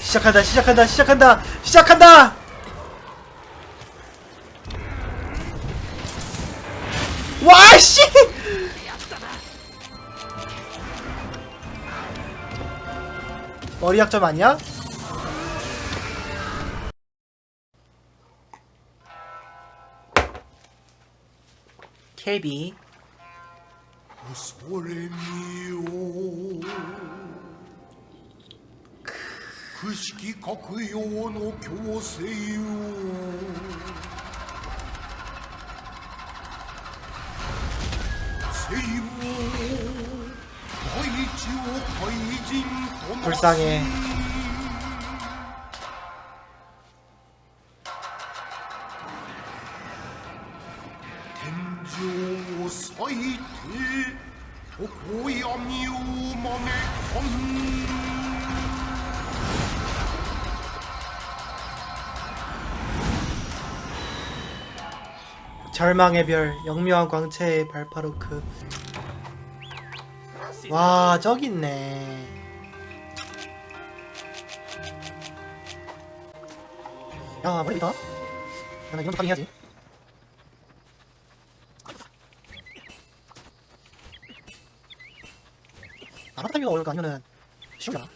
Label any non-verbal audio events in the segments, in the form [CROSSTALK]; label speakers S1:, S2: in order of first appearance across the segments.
S1: 시작한다 시작한다 시작한다 시작한다! 와씨! 머리 약점 아니야?
S2: 恐不思格用の強制を西大を怪人となし
S1: 절망의 별 영묘한 광채의 발파로크 와 저기 있네. 야 머리 있다 나좀 파밍 해야지. 아마타 타이밍가 올까 아니면은 쉬운가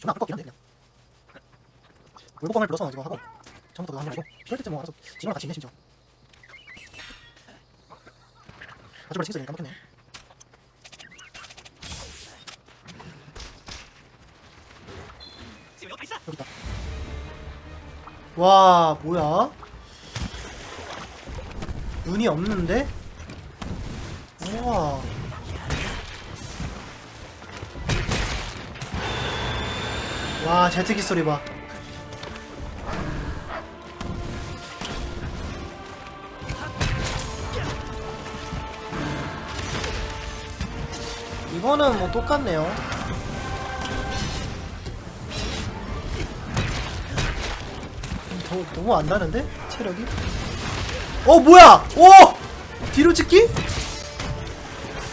S1: 존나 같긴 한데 그냥. 물복광을 불러서 지금 하고 처음부터 그거 하는 거 아니고 그럴 때쯤 뭐 알아서 지금랑 같이 있네 심지어 아주 원래 칭스를 까먹겠네 여기 있다 와 뭐야? 눈이 없는데? 우와. 와 제트기 소리 봐 이거는 뭐 똑같네요. 더, 너무 안 나는데? 체력이? 어, 뭐야! 오! 뒤로 찍기?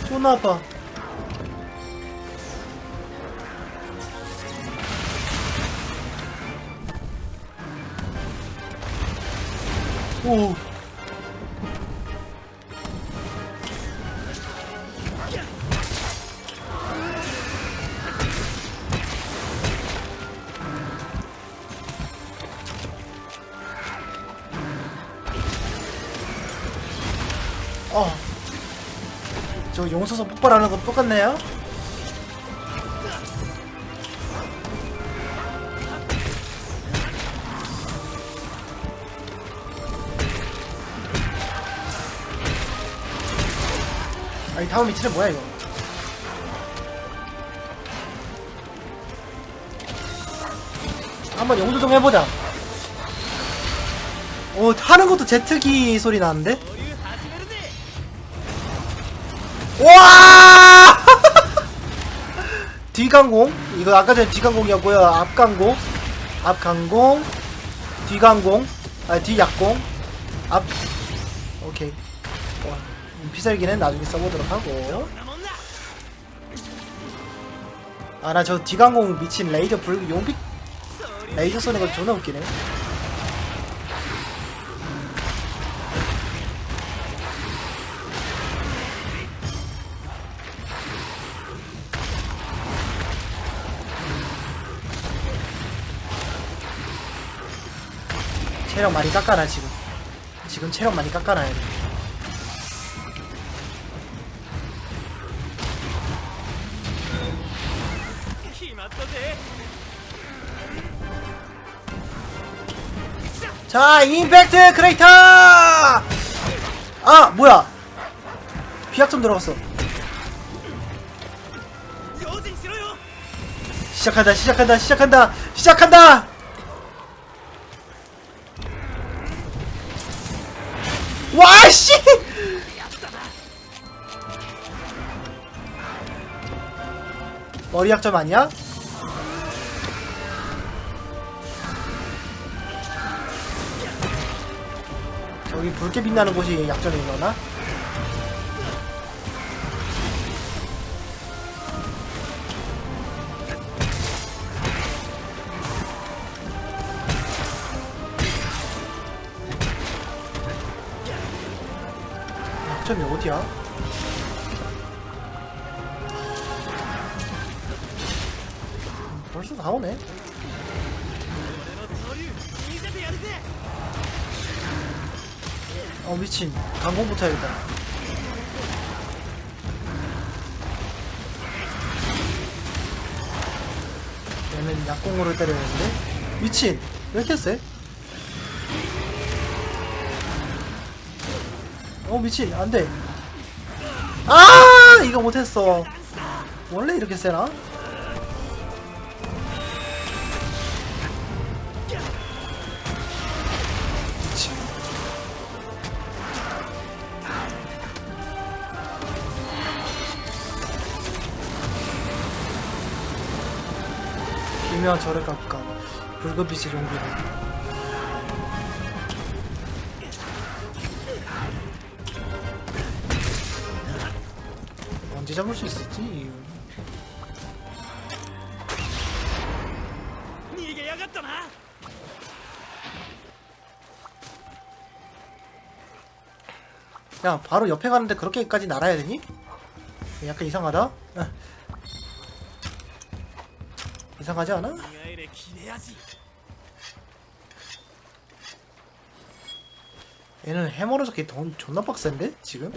S1: 존나 아파. 오. 어. 저 용서선 폭발하는 거 똑같네요? 아니 다음 위치는 뭐야 이거 한번 용도 좀 해보자 오 하는 것도 제트기 소리 나는데? 와! [LAUGHS] 뒤강공? 이거 아까 전에 뒤강공이었고요. 앞강공? 앞강공? 뒤강공? 아 뒤약공? 앞 오케이. 와, 피살기는 나중에 써보도록 하고. 아 나 저 뒤강공 미친 레이저 불 용빛 레이저 쏘는 거 존나 웃기네 체력 많이 깎아놔 지금 지금 체력 많이 깎아놔야 돼 자, 임팩트 크레이터! 아, 뭐야? 비약점 들어갔어. 시작한다, 시작한다, 시작한다, 시작한다! 와, 씨! 머리 약점 아니야? 저기 붉게 빛나는 곳이 약점이 있나? 어디야? 음, 벌써 다 오네. 어 미친 강공부터 해야겠다. 얘는 약공으로 때려야겠는데? 미친 왜 이렇게 세? 어 미친 안돼 아 이거 못했어 원래 이렇게 세나? 기묘한 절을 깎아 붉은빛의 용기를 어떻게 잡을 수 있었지?
S3: 이게 야갔잖아.
S1: 야 바로 옆에 가는데 그렇게까지 날아야 되니? 약간 이상하다. 아. 이상하지 않아? 얘는 해머로 저게 존나 빡센데 지금?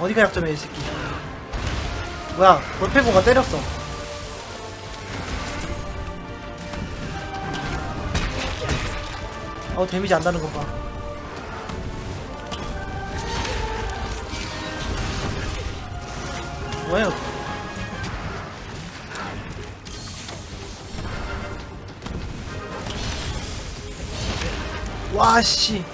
S1: 어디가 약점이야 이 새끼? 뭐야 볼페고가 때렸어. 어 데미지 안 나는 거봐. 뭐야 와씨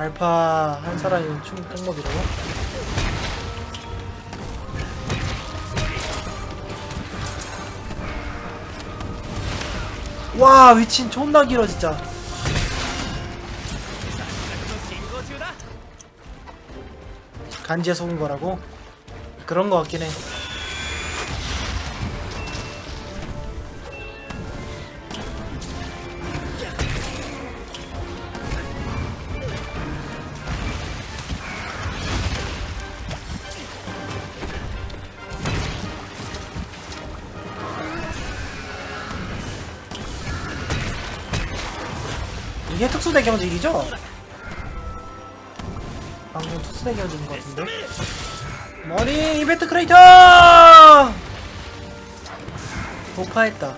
S1: 알파 한 사람이 충 똥먹이라고? 와 위친 존나 길어 진짜 간지에 속은 거라고? 그런 거 같긴 해 이게 특수대 경직이죠? 방금 특수대 경직인 것 같은데. 머리 이벤트 크레이터! 도파했다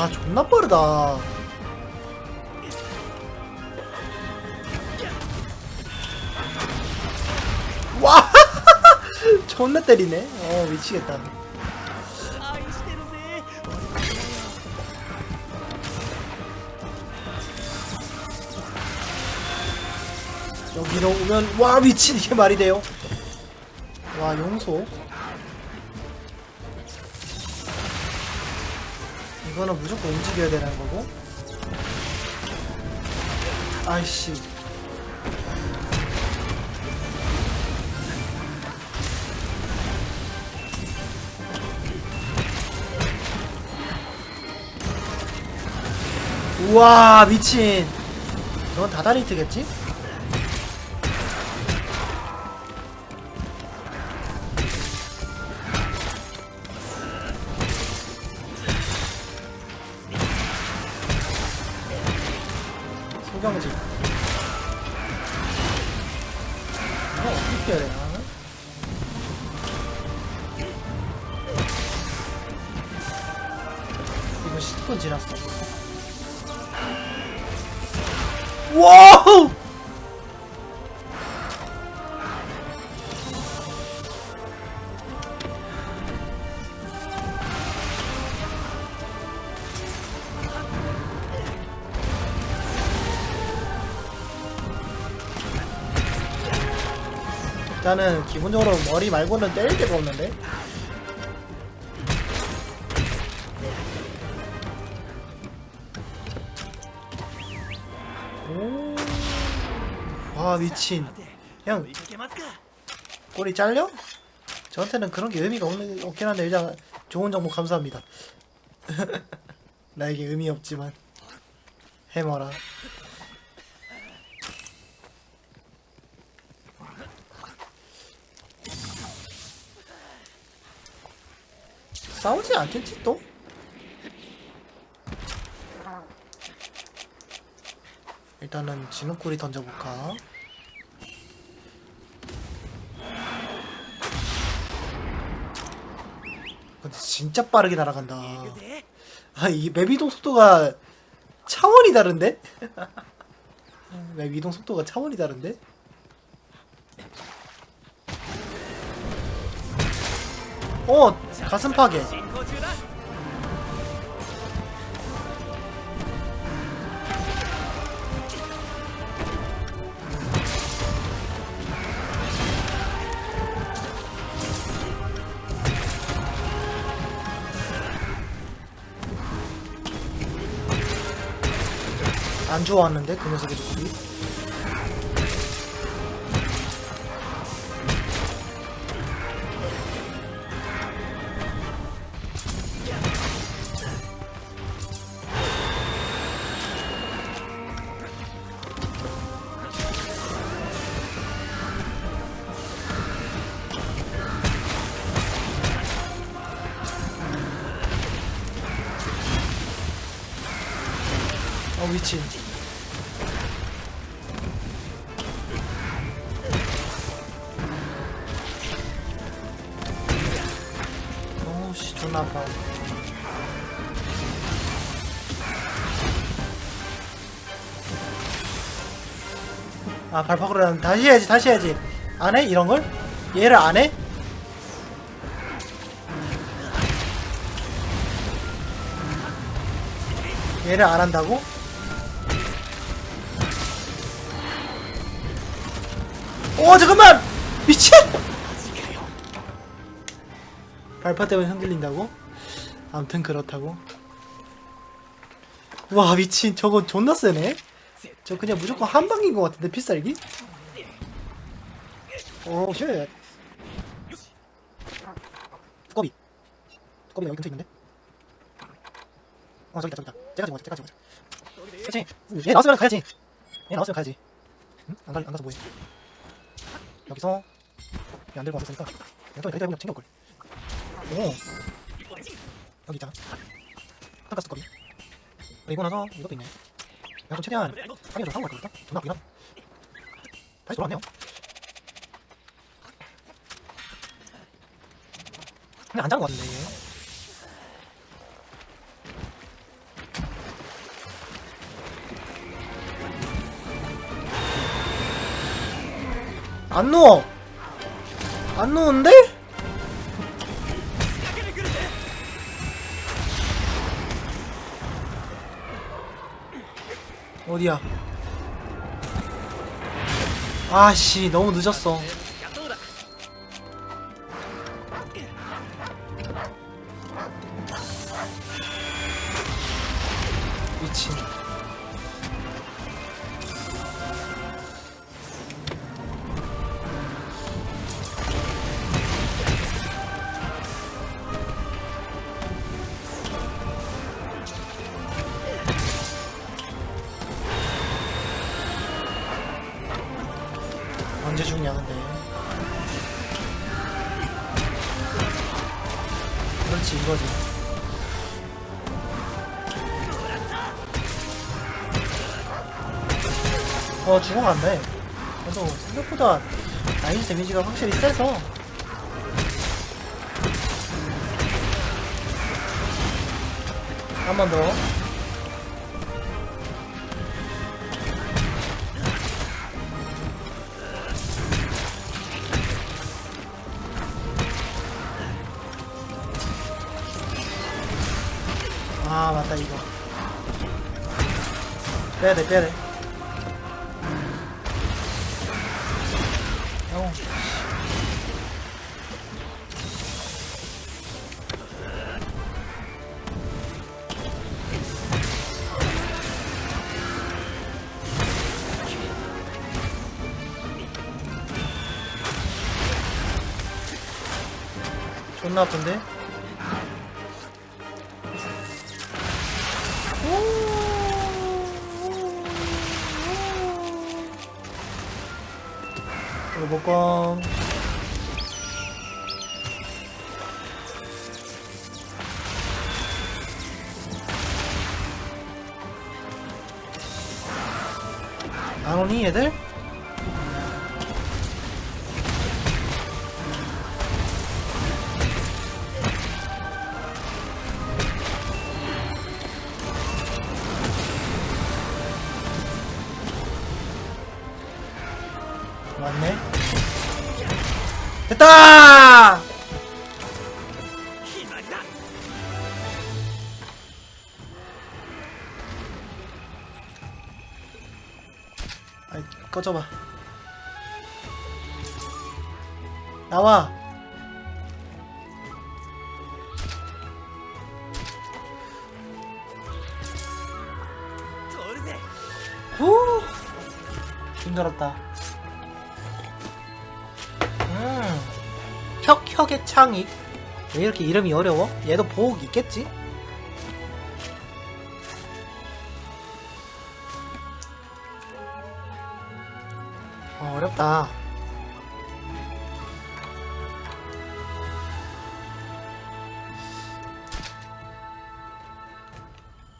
S1: 와 존나 빠르다. 와! [LAUGHS] 존나 때리네. 어 미치겠다. 여기로 오면 와 미친 이게 말이 돼요? 와 용소. 이거는 무조건 움직여야 되는 거고. 아이씨. 우와 미친. 이건 다다리트겠지? 소경직 이거 어떻게 해야 되나? 10분 지났어. 와우! 일단은 기본적으로 머리 말고는 때릴 데가 없는데. 와 미친. 형 꼬리 잘려? 저한테는 그런 게 의미가 없는, 없긴 한데 일단 좋은 정보 감사합니다. [LAUGHS] 나에게 의미 없지만 해머라. 싸우지 않겠지 또? 일단은 진흙구리 던져볼까? 근데 진짜 빠르게 날아간다. 아, 이맵 이동 속도가 차원이 다른데? [LAUGHS] 맵 이동 속도가 차원이 다른데? 어! 가슴 파괴. 안 좋아하는데 그 녀석의 조끼. 미친. 어우씨 존나 아파 아 발파그라는 다시 해야지 다시 해야지 안 해? 이런 걸? 얘를 안 해? 얘를 안 한다고? 오 잠깐만! 미친! 발파 때문에 흔들린다고? 아무튼 그렇다고. 와 미친. 저거 존나 세네? 저 그냥 무조건 한 방인 것 같은데 필살기? 오쉣. 두꺼비 두꺼비 여기 근처에 있는데? 어 저기 있다 저기 있다. 쟤가 지금 쟤가 지금 그치 얘 나왔으면 가야지. 얘 나왔으면 가야지. 응? 안, 가, 안 가서 뭐해 여기서 얘안 들고 왔었으니까 내가 또 대대하고 챙겨올걸. 오. 여기 있잖아. 탕가스 거리 그리고 나서 이것도 있네. 내가 좀 최대한 좀 사고 갈 거겠다 존나 아프긴 하다 다시 돌아왔네요. 그냥 안 자는 거 같은데 안 누워. 안 누운데? 어디야? 아씨 너무 늦었어. 어 죽어갔네. 그래도 생각보다 라인 데미지가 확실히 세서. 한 번 더. 아 맞다 이거. 빼야돼 빼야돼 존나 아픈데? 로봇광 안 오니 얘들? 됐다! 아이, 꺼져봐. 나와! 후! 힘들었다. 음. 혁혁의 창익 왜 이렇게 이름이 어려워? 얘도 보호기 있겠지? 어, 어렵다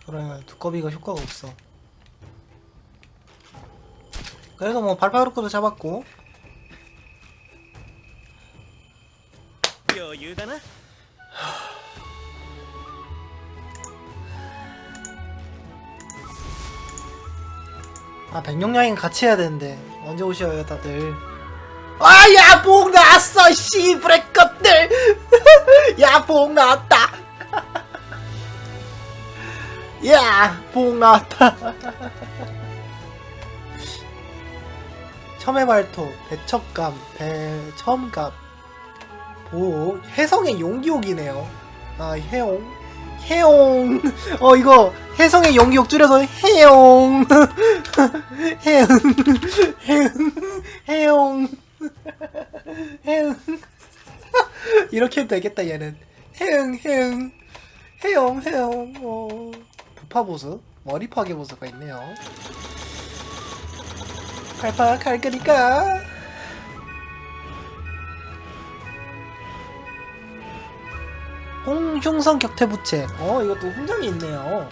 S1: 그래 두꺼비가 효과가 없어 그래도 뭐 발파르크도 잡았고
S3: 余裕だな
S1: 아 백룡여행 같이 해야 되는데 언제 오셔요 다들 아야 복 나왔어 씨브레 것들 야복 나왔다 [LAUGHS] 야복 나왔다 [LAUGHS] 첨의 발톱 배척감 배첨갑 보 해성의 용기옥이네요. 아 해용 해용 어 이거 해성의 용기옥 줄여서 해용 해응 해응 해용 해응 이렇게 해도 되겠다 얘는. 해응 해응 해용 해용 어 부파 보수 머리 파괴 보수가 있네요. 칼파 갈 거니까 홍흉성 격퇴 부채. 어 이것도 훈장이 있네요